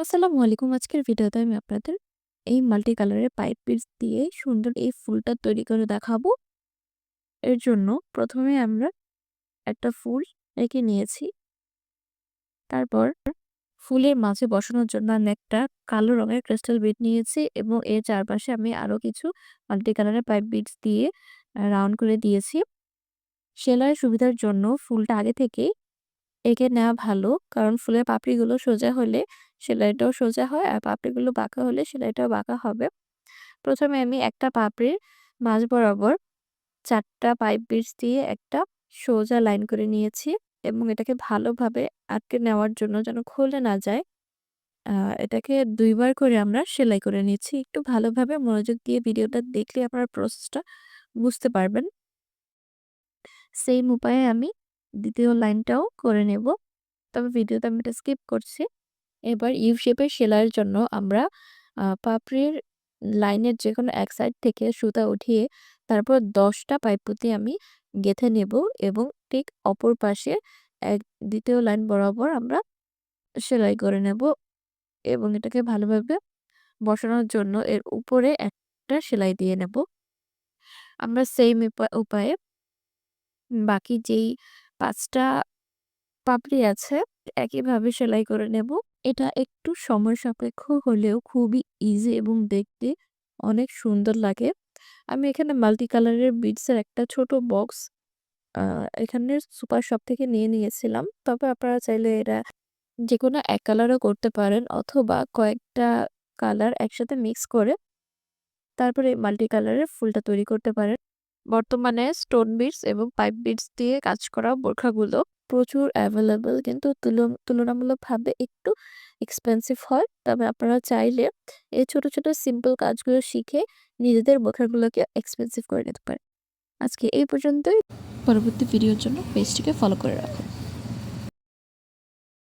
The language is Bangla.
আসসালামু আলাইকুম। আজকের ভিডিওতে আমি আপনাদের এই মাল্টি কালারের পাইপ পিস দিয়ে সুন্দর এই ফুলটা তৈরি করে দেখাবো। এর জন্য প্রথমে আমরা একটা ফুল এঁকে নিয়েছি। তারপর ফুলের মাঝে বসানোর জন্য আমি একটা কালো রঙের ক্রিস্টাল বিড নিয়েছি এবং এর চারপাশে আমি আরও কিছু মাল্টি কালারের পাইপ বিডস দিয়ে রাউন্ড করে দিয়েছি। সেলাইয়ের সুবিধার জন্য ফুলটা আগে থেকেই এঁকে নেওয়া ভালো। কারণ ফুলের পাপড়িগুলো সোজা হলে সেলাইটাও সোজা হয় আর পাপড়িগুলো বাঁকা হলে সেলাইটাও বাঁকা হবে। প্রথমে আমি একটা পাপড়ির মাঝ বরাবর চারটা পাইপ বিটস দিয়ে একটা সোজা লাইন করে নিয়েছি এবং এটাকে ভালোভাবে আটকে নেওয়ার জন্য যেন খুলে না যায় এটাকে দুইবার করে আমরা সেলাই করে নিচ্ছি। একটু ভালোভাবে মনোযোগ দিয়ে ভিডিওটা দেখলে আপনার প্রসেসটা বুঝতে পারবেন। সেম উপায়ে আমি ২য় লাইনটাও করে নেব। তবে ভিডিওতে আমি এটা স্কিপ করছি। এবার ইউ শেপের সেলাইয়ের জন্য আমরা পাপড়ির লাইনের যে কোনো এক সাইড থেকে সুতা উঠিয়ে তারপর ১০ টা পাইপ পুঁতি আমি গেঁথে নেব এবং ঠিক অপর পাশে এক দ্বিতীয় লাইন বরাবর আমরা সেলাই করে নেব এবং এটাকে ভালোভাবে বসানোর জন্য এর উপরে একটা সেলাই দিয়ে নেব। আমরা সেম উপা, উপায়ে বাকি যেই ৫ টা পাপড়ি আছে, একইভাবে সেলাই করে নেব। এটা একটু সময় সাপেক্ষ হলেও খুবই ইজি এবং দেখতে অনেক সুন্দর লাগে। আমি এখানে মাল্টি কালারের বিডস এর একটা ছোট বক্স এখানে সুপার শপ থেকে নিয়ে নিয়েছিলাম। তবে আপনারা চাইলে এটা যেকোনো এক কালারও করতে পারেন অথবা কয়েকটা কালার একসাথে মিক্স করে তারপরে মাল্টি কালারের ফুলটা তৈরি করতে পারেন। বর্তমানে স্টোন বিটস এবং পাইপ বিটস দিয়ে কাজ করা বোরখাগুলো প্রচুর অ্যাভেলেবেল কিন্তু তুলনামূলকভাবে একটু এক্সপেন্সিভ হয়। তবে আপনারা চাইলে এই ছোট, ছোট সিম্পল কাজগুলো শিখে নিজেদের বোরখাগুলোকে এক্সপেন্সিভ করে নিতে পারে আজকে এই পর্যন্তই। পরবর্তী ভিডিওর জন্য পেজটিকে ফলো করে রাখুন।